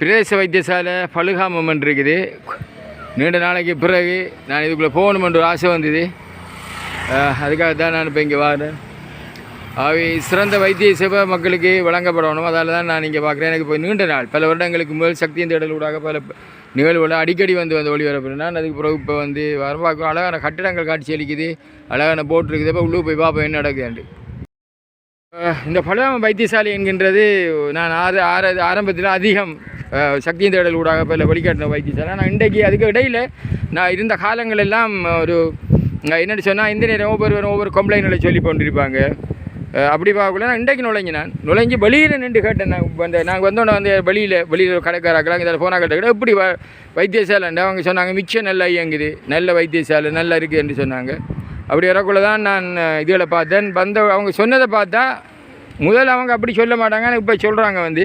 பிரதேச வைத்தியசாலை பழுகாமம் இருக்குது நீண்ட நாளைக்கு பிறகு நான் இதுக்குள்ளே போகணுமென்ற ஒரு ஆசை வந்தது. அதுக்காக தான் நான் இப்போ இங்கே வரேன். அவை சிறந்த வைத்திய சேவை மக்களுக்கு வழங்கப்படணும். அதால் தான் நான் இங்கே பார்க்குறேன். எனக்கு இப்போ நீண்ட நாள் பல வருடங்களுக்கு முதல் சக்தியின் தேடலூடாக பல நிகழ்வுகள் அடிக்கடி வந்து வந்து ஒளிபரப்புறேன் நான் அதுக்கு பிறகு இப்போ வந்து வர அழகான கட்டிடங்கள் காட்சி அளிக்குது. அழகான போட் இருக்குது. இப்போ உள்ளே போய் பார்ப்போம். என்ன நடக்குதுண்டு இந்த பழுவாம வைத்தியசாலை என்கின்றது நான் ஆறு ஆறு ஆரம்பத்தில் அதிகம் சக்தியின் தேடல் ஊடாக பல வழிகாட்டின வைத்தியசாலை. நான் இன்றைக்கு அதுக்கு இடையில் நான் இருந்த காலங்கள் எல்லாம் ஒரு என்னென்னு சொன்னால் இந்த நேரம் ஒவ்வொருவரும் ஒவ்வொரு கம்ப்ளைண்ட்களை சொல்லி கொண்டிருப்பாங்க. அப்படி பார்க்கல நான் இன்றைக்கு நுழைஞ்சு நான் நுழைஞ்சு வெளியில் நின்று கேட்டேன். நான் வந்து நாங்கள் வந்தோடனே வந்து வெளியில் வெளியில் கடைக்காராக்கலாம் இதில் ஃபோனாக கேட்ட எப்படி வ வைத்தியசாலைண்டு அவங்க சொன்னாங்க மிச்சம் நல்லா இயங்குது. நல்ல வைத்தியசாலை நல்லா இருக்குது என்று சொன்னாங்க. அப்படி வரக்குள்ள தான் நான் இதில் பார்த்தேன். வந்த அவங்க சொன்னதை பார்த்தா முதல்ல அவங்க அப்படி சொல்ல மாட்டாங்க. இப்போ சொல்கிறாங்க வந்து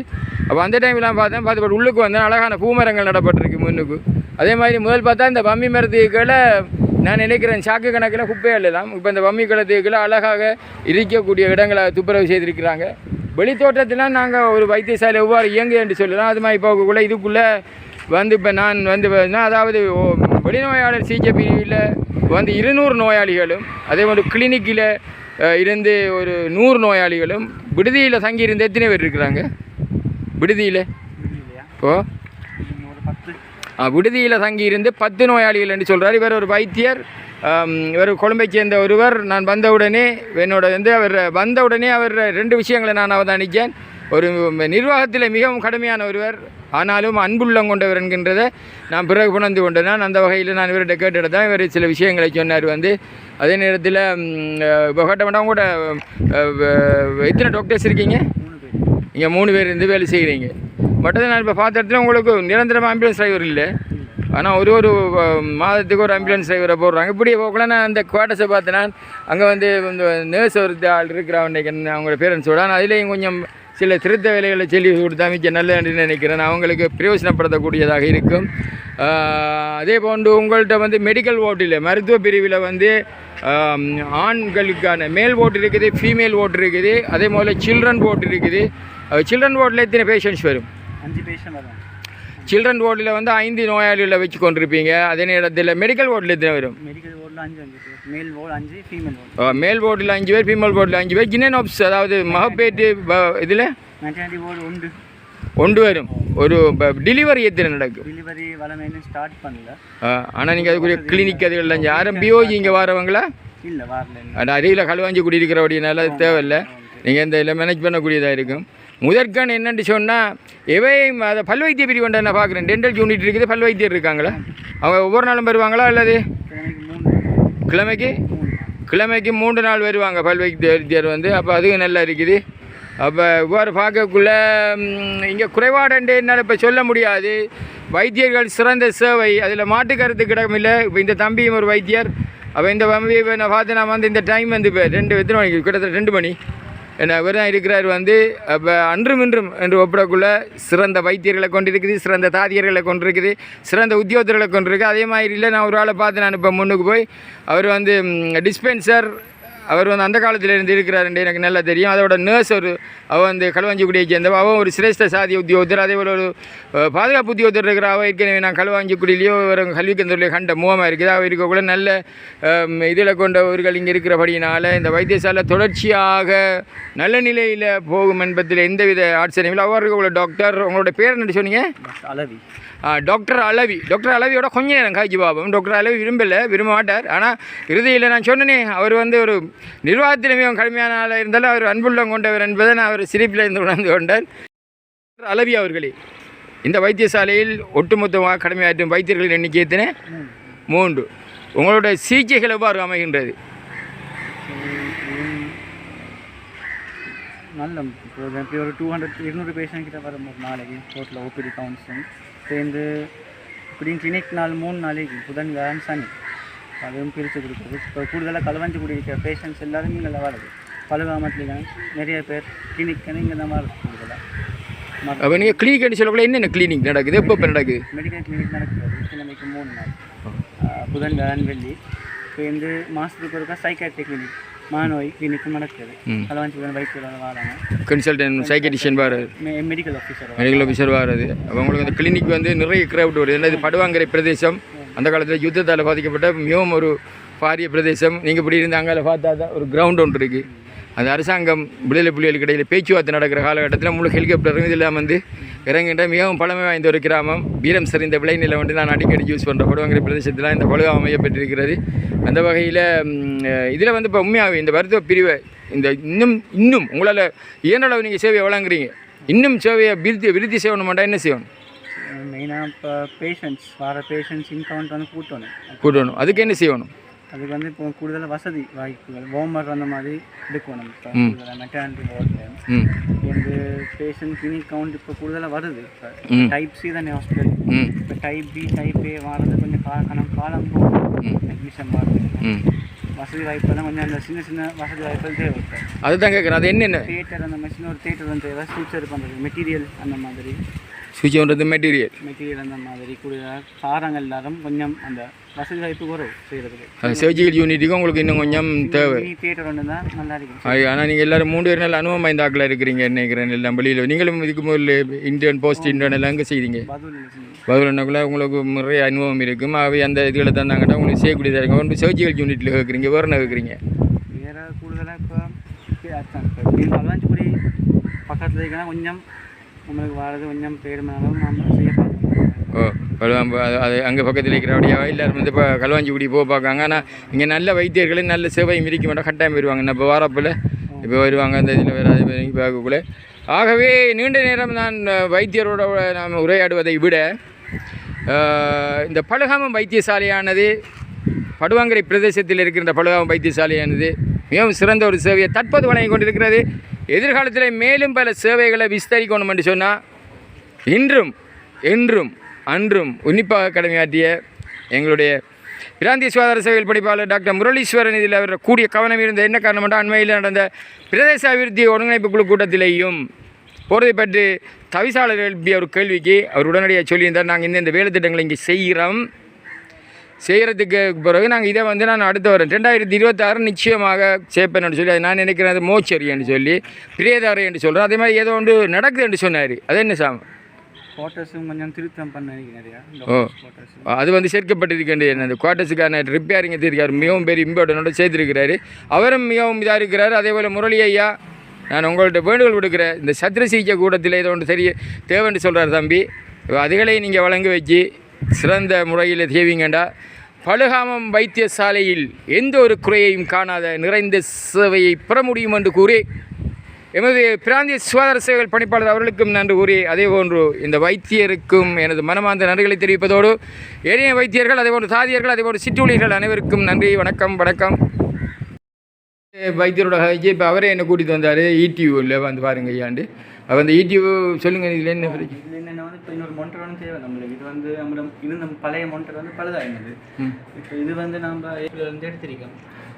அப்போ அந்த டைம்லாம் பார்த்தேன் பார்த்து பட் உள்ளுக்கு வந்தேன். அழகான பூமரங்கள் நடப்பட்டிருக்கு முன்னுக்கு. அதே மாதிரி முதல் பார்த்தா இந்த பம்மி மரத்துக்களை நான் நினைக்கிறேன் சாக்கு கணக்கில் குப்பையே இல்லலாம் இப்போ இந்த பம்மி குளத்துக்களை அழகாக இருக்கக்கூடிய இடங்களை துப்புரவு செய்திருக்கிறாங்க. வெளித்தோட்டத்தில் நாங்கள் ஒரு வைத்தியசாலை எவ்வாறு இயங்கு என்று சொல்லலாம். அது மாதிரி போகக்குள்ள இதுக்குள்ளே வந்து இப்போ நான் வந்து அதாவது வெளிநோயாளர் சிகிச்சை பிரிவில் வந்து இருநூறு நோயாளிகளும் அதே மாதிரி கிளினிக்கில் இருந்து ஒரு நூறு நோயாளிகளும் விடுதியில் தங்கியிருந்து எத்தனை பேர் இருக்கிறாங்க? விடுதியில்? ஓ ஆ, விடுதியில் தங்கியிருந்து பத்து நோயாளிகள் என்று சொல்கிறார் இவர் ஒரு வைத்தியர். இவர் கொழும்பைச் சேர்ந்த ஒருவர். நான் வந்தவுடனே என்னோட வந்து அவர் வந்தவுடனே அவர் ரெண்டு விஷயங்களை நான் அவதானித்தேன் ஒரு நிர்வாகத்தில் மிகவும் கடுமையான ஒருவர். ஆனாலும் அன்புள்ளம் கொண்டவர் என்கின்றதை நான் பிறகு உணர்ந்து கொண்டேன். நான் அந்த வகையில் நான் இவர்கிட்ட கேட்டுட்டு தான் இவர் சில விஷயங்களை சொன்னார். வந்து அதே நேரத்தில் இப்போ கேட்ட வேண்டாம் கூட எத்தனை டாக்டர்ஸ் இருக்கீங்க? இங்கே மூணு பேர் இருந்து வேலை செய்கிறீங்க பட் நான் இப்போ பார்த்த இடத்துல உங்களுக்கு நிரந்தரமாக ஆம்புலன்ஸ் டிரைவர் இல்லை. ஆனால் ஒரு ஒரு மாதத்துக்கு ஒரு ஆம்புலன்ஸ் டிரைவரை போடுறாங்க. இப்படியே போகல நான் அந்த குவார்ட்டர்ஸை பார்த்தேன் நான் அங்கே வந்து இந்த நர்ஸ் ஒரு ஆள் இருக்கிறான் அவங்களோட பேரண்ட்ஸோட ஆனால் அதுலேயும் கொஞ்சம் சில திருத்த வேலைகளை சொல்லி கொடுத்தா மிச்ச நல்லதுன்னு நினைக்கிறேன். அவங்களுக்கு பிரயோஜனப்படுத்தக்கூடியதாக இருக்கும். அதே போன்று உங்கள்கிட்ட வந்து மெடிக்கல் ஓட்டில் மருத்துவ பிரிவில் வந்து ஆண்களுக்கான மேல் ஓட்டு இருக்குது ஃபீமேல் ஓட்டு இருக்குது. அதே போல் சில்ட்ரன் ஓட்டு இருக்குது. சில்ட்ரன் வார்டில் எத்தனை பேஷண்ட்ஸ் வரும்? அஞ்சு பேஷண்ட் வரும். சில்ட்ரன் வார்டில் வந்து ஐந்து நோயாளிகளை வச்சு கொண்டிருப்பீங்க அதே நேரத்தில் மெடிக்கல் வார்டில் எத்தனை வரும்? மெடிக்கல் வார்டில் அஞ்சு அஞ்சு பேர். மேல் வார்டு அஞ்சு ஃபீமேல் வார்டு மேல் வார்டில் அஞ்சு பேர் ஃபீமேல் வார்டில் அஞ்சு பேர். ஜினன் ஆப்ஸ் அதாவது மகப்பேட்டு இதில்? மெட்டர்னிட்டி வார்டு உண்டு. ஒன்று வரும். ஒரு டெலிவரி எத்தனை நடக்கும்? டெலிவரி வளமை இன்னும் ஸ்டார்ட் பண்ணல ஆனால் நீங்கள் அதுக்குரிய கிளினிக் அதுகள்லாம் யாரும் பிஓஜி இங்கே வரவங்களா? இல்லை வரல. அந்த அருகில் களுவாஞ்சி குடியிருக்கிறபடினால தேவையில்லை. நீங்கள் இந்த இதில் மேனேஜ் பண்ணக்கூடியதாக இருக்கும்? முதற்கண் என்னென்னு சொன்னால் எவையும் அதை பல்வைத்திய பிரிவு நான் பார்க்குறேன் டென்டல் யூனிட் இருக்குது பல்வைத்தியர் இருக்காங்களா? அவங்க ஒவ்வொரு நாளும் வருவாங்களா அல்லது? கிழமைக்கு? கிழமைக்கு மூன்று நாள் வருவாங்க பல்வைத்தியர் வந்து அப்போ அதுவும் நல்லா இருக்குது. அப்போ இவ்வாறு பார்க்கக்குள்ளே இங்கே குறைபாடுண்டு என்னால் இப்போ சொல்ல முடியாது. வைத்தியர்கள் சிறந்த சேவை அதில் மாட்டு கருத்து கிடமில்லை இப்போ இந்த தம்பியும் ஒரு வைத்தியர். அப்போ இந்த வம்பியை இப்போ நான் பார்த்து நான் வந்து இந்த டைம் வந்து இப்போ ரெண்டு எத்தனை மணிக்கு? கிட்டத்தட்ட ரெண்டு மணி. என்ன இவர் இருக்கிறார் வந்து அப்போ அன்றும் இன்றும் என்று ஒப்பிடக்குள்ள சிறந்த வைத்தியர்களை கொண்டிருக்குது சிறந்த தாதியர்களை கொண்டிருக்குது சிறந்த உத்தியோகத்தர்களை கொண்டிருக்கு. அதே மாதிரி இல்லை நான் ஒரு ஆளை பார்த்து நான் இப்போ முன்னுக்கு போய் அவர் வந்து டிஸ்பென்சர் அவர் வந்து அந்த காலத்தில் இருந்து எனக்கு நல்லா தெரியும். அதோட நர்ஸ் ஒரு அவள் வந்து களுவாஞ்சிக்குடியை சேர்ந்தவ அவன் ஒரு சிரேஷ்ட சாதி உத்தியோகத்தர். அதே போல் ஒரு பாதுகாப்பு உத்தியோகத்தர் இருக்கிற அவள் ஏற்கனவே நான் களுவாஞ்சிக்குடியிலையோ ஒரு கல்விக்கந்தூர்லேயோ கண்ட முகமாக இருக்குது. அவள் இருக்கக்கூட நல்ல இதில் கொண்டவர்கள் இங்கே இருக்கிறபடியினால் இந்த வைத்தியசாலை தொடர்ச்சியாக நல்ல நிலையில் போகும் என்பதில் எந்தவித ஆட்சேபம் இல்லை. அவர் உள்ள டாக்டர் உங்களோட பேர் என்ன சொன்னீங்க? அலவி. டாக்டர் அளவி டாக்டர் அளவியோட கொஞ்ச நேரம் காய்ச்சி பார்ப்போம். டாக்டர் அளவி விரும்பலை விரும்ப மாட்டார் ஆனால் இறுதியில் நான் சொன்னேனே அவர் வந்து ஒரு நிர்வாகத்தில் மிகவும் கடுமையான ஆளாக இருந்தாலும் அவர் அன்புள்ளம் கொண்டவர் என்பதை நான் அவர் சிரிப்பில் இருந்து உணர்ந்து கொண்டார். டாக்டர் அளவி அவர்களே இந்த வைத்தியசாலையில் ஒட்டுமொத்தமாக கடமையாற்றும் வைத்தியர்களின் எண்ணிக்கை எத்தனை? மூன்று. உங்களுடைய சிகிச்சைகள் எவ்வாறு அமைகின்றது? நல்ல இப்போ இப்போ ஒரு டூ ஹண்ட்ரட் இருநூறு பேஷண்ட் கிட்ட வரும் ஒரு நாளைக்கு. டோட்டல் ஓபிடி கவுன்சிலிங் சேர்ந்து இப்படியும் கிளினிக் நாள் மூணு நாளைக்கு புதன் வியாழன் சனி. அதுவும் பிரித்து கொடுக்குறது இப்போ கூடுதலாக களவாஞ்சி குடியிருக்கிற பேஷண்ட்ஸ் எல்லாருமே நல்லா வருது பழுகாமத்துலேயும் நிறைய பேர் கிளினிக் இங்கே தான் வருது கூடுதலாக அப்போ நீங்கள் கிளினிக் சொல்லக்குள்ள என்னென்ன கிளினிக் நடக்குது? எப்போ இப்போ நடக்குது? மெடிக்கல் கிளினிக் நடக்கிறது கிழமைக்கு மூணு நாள். புதன் வியாழன் வெள்ளி. இப்போ வந்து மாதத்துக்கு ஒருக்கா சைக்காட்ரி கிளினிக் மாநோய் கிளினிக்கும் நடக்குது ம். களவாஞ்சி வைத்தியரோட வராங்க கன்சல்டன்ட் சைக்கடிஷியன் வராது மெடிக்கல் ஆஃபீஸர் மெடிக்கல் ஆஃபீஸர் வராது அப்போ உங்களுக்கு அந்த கிளினிக் வந்து நிறைய கிரவுட் வருது ஏன்னா இது படுவாங்கரை பிரதேசம் அந்த காலத்தில் யுத்தத்தால் பாதிக்கப்பட்ட மிகவும் ஒரு பாரிய பிரதேசம் நீங்கள் இப்படி இருந்தாங்க அதில் பார்த்தா தான் ஒரு கிரவுண்ட் ஒன்று இருக்குது அந்த அரசாங்கம் விடுதலை புலிகளுக்கு இடையில் பேச்சுவார்த்தை நடக்கிற காலகட்டத்தில் முழு ஹெலிகாப்டரும் இதெல்லாம் வந்து இறங்கிட்ட மிகவும் பழமை வாய்ந்த ஒரு கிராமம் வீரம் சரிந்த விளைநிலை வந்து நான் அடிக்கடி யூஸ் பண்ணுற படுவாங்கரை பிரதேசத்தில் இந்த பழுவா அமையப்பட்டிருக்கிறது அந்த வகையில் இதில் வந்து இப்போ உண்மையாகவே இந்த மருத்துவ பிரிவை இந்த இன்னும் இன்னும் உங்களால் இயன்றளவு நீங்கள் சேவையை வழங்குறீங்க. இன்னும் சேவையை விருத்தி விருத்தி செய்யணுமாட்டா என்ன செய்யணும்? மெயினாக இப்போ பேஷண்ட்ஸ் வர பேஷண்ட்ஸ் இன்கவுண்ட் வந்து கூட்டணும். கூட்டணும். அதுக்கு என்ன செய்யணும்? அதுக்கு வந்து இப்போ கூடுதலாக வசதி வாய்ப்புகள் ஹோம்ஒர்க் அந்த மாதிரி எடுக்கணும். மெட்டர்னிட்டி வார்டில் ம். இந்த பேஷண்ட் கிளினிக் கவுண்ட் இப்போ கூடுதலாக வருது. இப்போ. டைப் சி தானே ஹாஸ்பிட்டல் இப்போ டைப் பி டைப் ஏ வரது கொஞ்சம் கா கணம் காலம் போகும். அட்மிஷன் வருது ம் வசதி வாய்ப்பெல்லாம் கொஞ்சம் அந்த சின்ன சின்ன வசதி வாய்ப்புகள் தேவை இப்போ அதுதான் கேட்குறேன் அது என்னென்ன தியேட்டர் அந்த சின்ன ஒரு தியேட்டர் வந்து தேவை ஃபியூச்சர் பண்ணுறது மெட்டீரியல் அந்த மாதிரி பண்ணுறது மெட்டீரியல் மெட்டீரியல் அந்த மாதிரி கூடுதலாக சாரங்கள் எல்லாரும் கொஞ்சம் அந்த வசதி வாய்ப்பு குறைவு செய்கிறதுக்கு அந்த சர்ஜிக்கல் யூனிட்டுக்கு உங்களுக்கு இன்னும் கொஞ்சம் தேவை தியேட்டர் ஒன்று தான் நல்லா இருக்கும் ஆனால் நீங்கள் எல்லாரும் மூணு பேர் நல்ல அனுபவம் இந்த ஆக்கில் இருக்கிறீங்க நினைக்கிறேன் எல்லாம் வெளியில் நீங்களும் இதுக்கு முதல்ல இன்டர்ன் போஸ்ட் இன்டர்ன் எல்லாம் செய்தீங்க பதில் பதிலொன்றுக்குள்ள உங்களுக்கு நிறைய அனுபவம் இருக்கும் அவை அந்த இதில் தந்தாங்கட்டா உங்களுக்கு செய்யக்கூடியதாக இருக்கும் ஒன்று சர்ஜிக்கல் யூனிட்டில் கேட்குறீங்க வேறு என்ன கேட்குறீங்க வேற கூடுதலாக இப்போ பக்கத்தில் இருக்கிறா கொஞ்சம் நம்மளுக்கு வர்றது கொஞ்சம் பேருமானாலும் நம்ம செய்ய ஓ கழுவாம்பு அது அது அங்கே பக்கத்தில் இருக்கிறபடியாக எல்லாரும் வந்து இப்போ களுவாஞ்சிக்குடி போக பார்க்காங்க ஆனால் இங்கே நல்ல வைத்தியர்களும் நல்ல சேவையும் இருக்க. மாட்டோம் கட்டாயம் வருவாங்க. இப்போ வாரப்பில் இப்போ வருவாங்க. அந்த இதில் வேறு அது ஆகவே நீண்ட நேரம் நான் வைத்தியரோட நாம் உரையாடுவதை விட இந்த பழுகாமம் வைத்தியசாலையானது படுவாங்கரை பிரதேசத்தில் இருக்கின்ற பழுகாமம் வைத்தியசாலையானது மிகவும் சிறந்த ஒரு சேவையை தற்போது வழங்கி கொண்டிருக்கிறது. எதிர்காலத்தில் மேலும் பல சேவைகளை விஸ்தரிக்கணும் என்று சொன்னால் இன்றும் என்றும் அன்றும் உன்னிப்பாக கடமையாற்றிய எங்களுடைய பிராந்திய சுகாதார சேவைகள் படிப்பாளர் டாக்டர் முரளீஸ்வரன் இதில் அவர் கூடிய கவனம் இருந்த என்ன காரணம் என்றால் அண்மையில் நடந்த பிரதேச அபிவிருத்தி ஒருங்கிணைப்பு குழு கூட்டத்திலேயும் போகிறதை பற்றி தவிசாளர் எழுப்பிய ஒரு கேள்விக்கு அவர் உடனடியாக சொல்லியிருந்தார் நாங்கள் இந்த இந்த வேலை திட்டங்களை இங்கே செய்கிறோம். செய்கிறதுக்கு பிறகு நாங்கள் இதை வந்து நான் அடுத்து வரேன். ரெண்டாயிரத்தி இருபத்தாறு நிச்சயமாக சேர்ப்பேன் சொல்லி அது நான் நினைக்கிறேன் அது மோச்சரி என்று சொல்லி பிரேதாரை என்று சொல்கிறேன் அதே மாதிரி ஏதோ ஒன்று நடக்குது என்று சொன்னார். அது என்ன சாமி? குவார்ட்டர்ஸும் கொஞ்சம் திருத்தம் பண்ண ஓ. அது வந்து சேர்க்கப்பட்டிருக்கின்ற அந்த குவார்ட்டர்ஸுக்கான ரிப்பேரிங் இருக்கார் மிகவும் பெரிய இம்பார்ட்டனோட சேர்த்துருக்கிறாரு. அவரும் மிகவும் இதாக இருக்கிறார். அதே போல் முரளி ஐயா நான் உங்கள்கிட்ட வேண்டுகோள் விடுக்கிறேன். இந்த சத்திர சிகிச்சை கூடத்தில் ஏதோ ஒன்று தெரிய தேவைன்னு சொல்கிறார் தம்பி. அதுகளை நீங்கள் வழங்க வச்சு சிறந்த முறையில் செய்வீங்கண்டா. பழுகாமம் வைத்தியசாலையில் எந்த ஒரு குறையையும் காணாத நிறைந்த சேவையை பெற முடியும் என்று கூறி எமது பிராந்திய சுகாதார சேவைகள் பணிப்பாளர் அவர்களுக்கும் நன்றி கூறி அதே போன்று இந்த வைத்தியருக்கும் எனது மனமார்ந்த நன்றிகளை தெரிவிப்பதோடு ஏனைய வைத்தியர்கள் அதே சாதியர்கள் தாதியர்கள் அதே சிற்றூழியர்கள் அனைவருக்கும் நன்றி வணக்கம் வணக்கம். வைத்தியரோட ஹைஜி இப்போ அவரே என்னை கூட்டிகிட்டு வந்தார் இடியூவில் வந்து பாருங்க ஐயாண்டு அப்போ அந்த இடியூ சொல்லுங்கள் இதில் என்ன? இதில் என்னென்னா வந்து இப்போ இன்னொரு மொண்டர் வந்து தேவை நம்மளுக்கு. இது வந்து நம்மளோட இருந்த பழைய மொண்டர் வந்து பழுதாயிருந்தது இப்போ இது வந்து நம்ம ஏப்ரல் இருந்து எடுத்திருக்கோம்.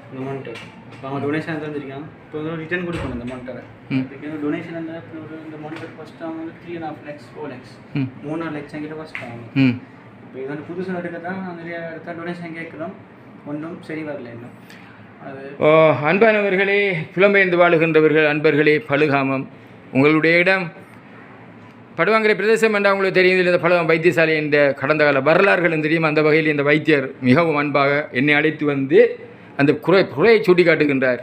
இந்த மொண்டர் இப்போ அவங்க டொனேஷன் தந்திருக்காங்க. இப்போ வந்து ரிட்டர்ன் கொடுக்கணும் இந்த மொண்டரை. இதுக்கு டொனேஷன் வந்து இப்போ ஒரு இந்த மொண்டர் ஃபஸ்ட் அவங்க வந்து three and half lakhs four lakhs ம். மூணாறு லட்சம் கிட்ட ஃபஸ்ட் ஆகும் இப்போ இது வந்து புதுசாக எடுக்க தான் நிறைய எடுத்தால் டொனேஷன் கேட்குறோம். ஒன்றும் சரி வரல இன்னும். அன்பானவர்களே புலம்பெயர்ந்து வாழுகின்றவர்கள் அன்பர்களே பழுகாமம் உங்களுடைய இடம். படுவாங்கரை பிரதேசம் என்றால் உங்களுக்கு தெரியும் இந்த பழுவம் வைத்தியசாலை என்ற கடந்த கால வரலாறுகளும் தெரியும். அந்த வகையில் இந்த வைத்தியர் மிகவும் அன்பாக என்னை அழைத்து வந்து அந்த குறை குறையை சுட்டி காட்டுகின்றார்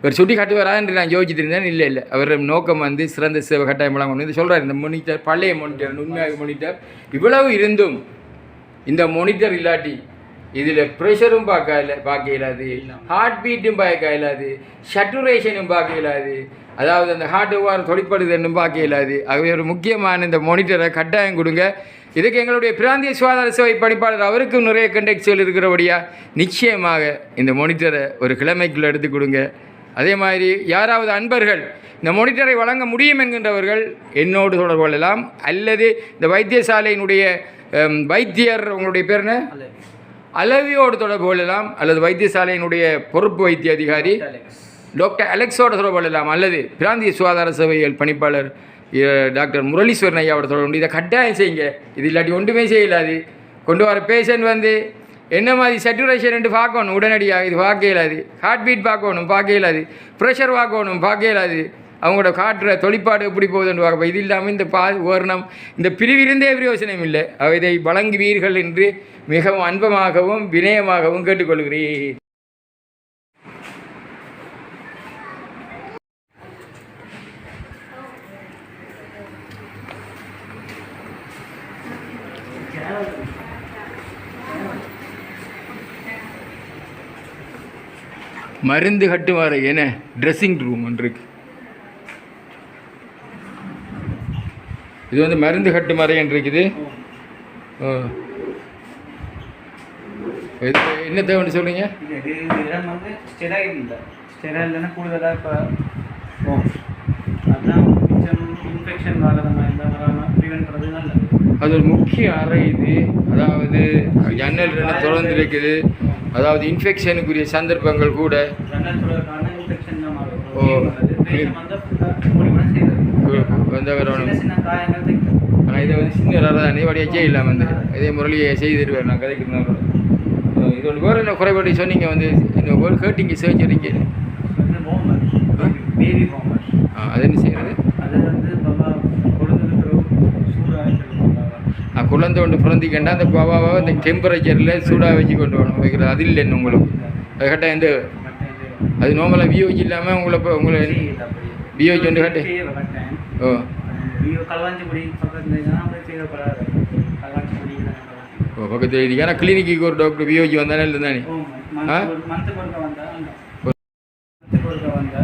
இவர் சுட்டி காட்டுவாரா என்று நான் யோசித்திருந்தேன். இல்லை இல்லை. அவர் நோக்கம் வந்து சிறந்த சேவை கட்டாயம் வழங்கணும் இது சொல்கிறார் இந்த மோனிட்டர் பழைய மோனிட்டர் உண்மையாக மோனிட்டர் இவ்வளவு இருந்தும் இந்த மோனிட்டர் இல்லாட்டி இதில் ப்ரெஷரும் பார்க்க இல்லை பார்க்க இயலாது ஹார்ட் பீட்டும் பார்க்க இயலாது ஷட்டுரேஷனும் பார்க்க இயலாது அதாவது அந்த ஹார்ட் எவ்வாறு தொழிற்படுதுன்னு பார்க்க இயலாது ஆகவே ஒரு முக்கியமான இந்த மோனிட்டரை கட்டாயம் கொடுங்க. இதுக்கு எங்களுடைய பிராந்திய சுகாதார சேவை பணிப்பாளர் அவருக்கும் நிறைய கண்டெக்ட்ஸ்கள் இருக்கிறபடியா நிச்சயமாக இந்த மோனிட்டரை ஒரு கிழமைக்குள்ள எடுத்து கொடுங்க. அதே மாதிரி யாராவது அன்பர்கள் இந்த மோனிட்டரை வழங்க முடியும் என்கின்றவர்கள் என்னோடு தொடர்பு கொள்ளலாம். அல்லது இந்த வைத்தியசாலையினுடைய வைத்தியர் உங்களுடைய பேர் என்ன? அல்ல அளவியோடு தொடர்பு கொள்ளலாம் அல்லது வைத்தியசாலையினுடைய பொறுப்பு வைத்திய அதிகாரி. டாக்டர் அலெக்ஸோட தொடர்பு கொள்ளலாம் அல்லது பிராந்திய சுகாதார சேவைகள் பணிப்பாளர் டாக்டர் முரளீஸ்வரன் ஐயாவோட தொடர்பு இதை கட்டாயம் செய்யுங்க. இது இல்லாட்டி ஒன்றுமே செய்யலாது கொண்டு வர பேஷண்ட் வந்து என்ன மாதிரி சேச்சுரேஷன் பார்க்கணும். உடனடியாக இது பார்க்க இயலாது. ஹார்ட் பீட் பார்க்கணும் பார்க்க இயலாது. ப்ரெஷர் பார்க்கணும் பார்க்க இயலாது. அவங்களோட காட்டுற தொழிற்பாடு எப்படி போகுதுன்னு அப்போ இது இல்லாமல் இந்த பா ஓரணம் இந்த பிரிவிருந்தே பிரயோசனம் இல்லை. அவ இதை வழங்குவீர்கள் என்று மிகவும் அன்பமாகவும் வினயமாகவும் கேட்டுக்கொள்கிறேன். மருந்து கட்டுவார என ட்ரெஸ்ஸிங் ரூம் ஒன்று இருக்கு. இது வந்து மருந்து கட்டு மறையன் இருக்குது இது என்ன தேவைன்னு சொல்லுங்க கூடுதலாக இப்போ இன்ஃபெக்ஷன் வராத மாதிரி வராமல் ப்ரிவென்ட் பண்ணுறது நல்லது. அது ஒரு முக்கிய அறை இது. அதாவது ஜன்னல் திறந்து இருக்குது அதாவது இன்ஃபெக்ஷனுக்குரிய சந்தர்ப்பங்கள் கூட. ஓ. வந்த வரணும் சின்ன சின்ன காயங்கள் தைக்கும் ஆனால் இதை வந்து சின்ன தானே வடியாச்சே இல்லாமல் வந்து இதே முரளியை செய்து தருவார் நான் கதைக்கிறேன். இது ஒன்று வேறு என்ன குறைபாடு சொன்னீங்க வந்து இந்த வந்து ஹோமர் பேபி ஹோமர் அது என்ன செய்கிறது அது வந்து பாபா குழந்தை ஒன்று பிறந்திக்கண்டா அந்த பாபாவை இந்த டெம்பரேச்சரில் சூடாக வச்சு கொண்டு வரணும். வைக்கிறது அது இல்லை இன்னும் உங்களுக்கு? அது கரெக்டாக இந்த அது நார்மலாக வியோஜி இல்லாமல் உங்களை இப்போ உங்களை வியோஜி ஒன்று கட்டு ஓ. கல்வாஞ்சிபுடி பக்கத்தில் அப்படியே செய்யப்படாது கல்வாஞ்சிபுடி பக்கத்தில் இருக்கு ஆனால் கிளினிக்கு ஒரு டாக்டர் வியோஜி வந்தானே இல்லை தானே? ஆ? மந்த் கொடுக்க வந்தா மந்த் கொடுக்க வந்தா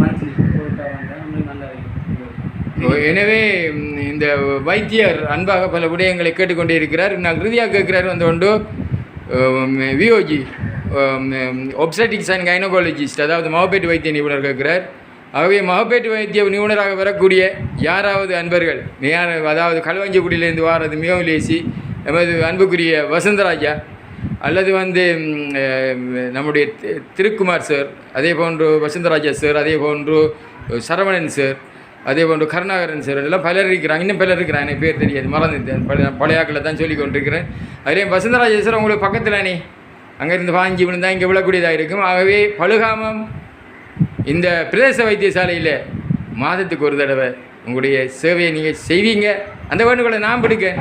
மந்த்லி கொடுக்க வந்தா நம்மளுக்கு நல்ல ஓ, எனவே இந்த வைத்தியர் அன்பாக பல விடயங்களை கேட்டுக்கொண்டே இருக்கிறார். நான் இறுதியாக கேட்கிறார் வந்து கொண்டு விஓஜி ஒப்சட்டிக்ஸ் அண்ட் கைனோகாலஜிஸ்ட் அதாவது மகப்பேட்டு வைத்திய நிபுணர் கேட்கிறார். ஆகவே மகப்பேட்டு வைத்திய நிபுணராக வரக்கூடிய யாராவது அன்பர்கள் யார் அதாவது களுவாஞ்சிக்குடியிலேருந்து வாரது மிகவும் லேசி எமது அன்புக்குரிய வசந்தராஜா அல்லது வந்து நம்முடைய தி- திருக்குமார் சார் அதே போன்று வசந்தராஜா சார் அதே போன்று சரவணன் சார் அதே போன்று கருணாகரன் சார் எல்லாம் பலர் இருக்கிறாங்க இன்னும் பலர் இருக்கிறாங்க எனக்கு பேர் தெரியாது மறந்து பழைய பழையாக்களை தான் சொல்லி கொண்டிருக்கிறேன். அதே வசந்தராஜா சார் உங்களுக்கு பக்கத்தில் அங்கேருந்து வாங்கி விழுந்தால் இங்கே விழக்கூடியதாக இருக்கும். ஆகவே பழுகாமம் இந்த பிரதேச வைத்தியசாலையில் மாதத்துக்கு ஒரு தடவை உங்களுடைய சேவையை நீங்கள் செய்வீங்க. அந்த வேண்டுகோளை நான் விடுக்க.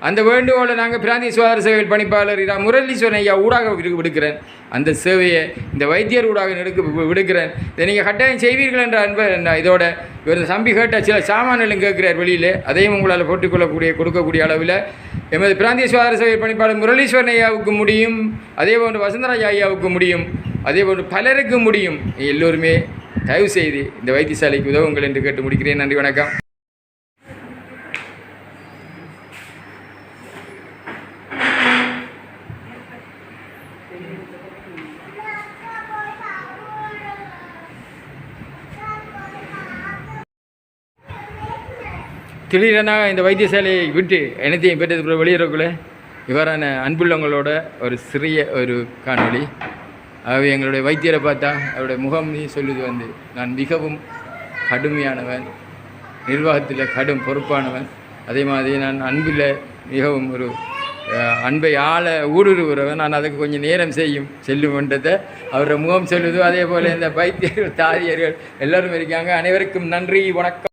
அந்த வேண்டுகோளை நாங்கள் பிராந்திய சுகாதார சேவைகள் பணிப்பாளர் இரா முரளீஸ்வரன் ஐயா ஊடாக விடு- விடுக்கிறேன். அந்த சேவையை இந்த வைத்தியர் ஊடாக எடுக்க விடுக்கிறேன். இதை நீங்கள் கட்டாயம் செய்வீர்கள் என்ற அன்பு என்ன இதோட இவர் சம்பி கேட்ட சில சாமான்களும் கேட்கிறார் வெளியில். அதையும் உங்களால் போட்டுக்கொள்ளக்கூடிய கொடுக்கக்கூடிய அளவில் எமது பிராந்திய சுகாதார சேவை பணிப்பாளர் முரளீஸ்வரன் ஐயாவுக்கு முடியும். அதே போன்று வசந்தராஜ் ஐயாவுக்கு முடியும். அதே போன்று பலருக்கும் முடியும். எல்லோருமே தயவு செய்து இந்த வைத்தியசாலைக்கு உதவுங்கள் என்று கேட்டு முடிக்கிறேன். நன்றி வணக்கம். திடீரென இந்த வைத்தியசாலையை விட்டு எனத்தையும் பெற்றது வெளியேறக்குள்ள இவ்வாறான அன்புள்ளவங்களோட ஒரு சிறிய ஒரு காணொளி. ஆகவே எங்களுடைய வைத்தியரை பார்த்தா அவருடைய முகம் நீ சொல்லுது வந்து நான் மிகவும் கடுமையானவன் நிர்வாகத்தில் கடும் பொறுப்பானவன். அதே மாதிரி நான் அன்பில் மிகவும் ஒரு அன்பை ஆள ஊடுருவுறவன். நான் அதுக்கு கொஞ்சம் நேரம் செய்யும் செல்லுமன்றதை அவரோட முகம் சொல்லுதோ. அதே போல் இந்த வைத்தியர்கள் தாதியர்கள் எல்லோரும் இருக்காங்க. அனைவருக்கும் நன்றி வணக்கம்.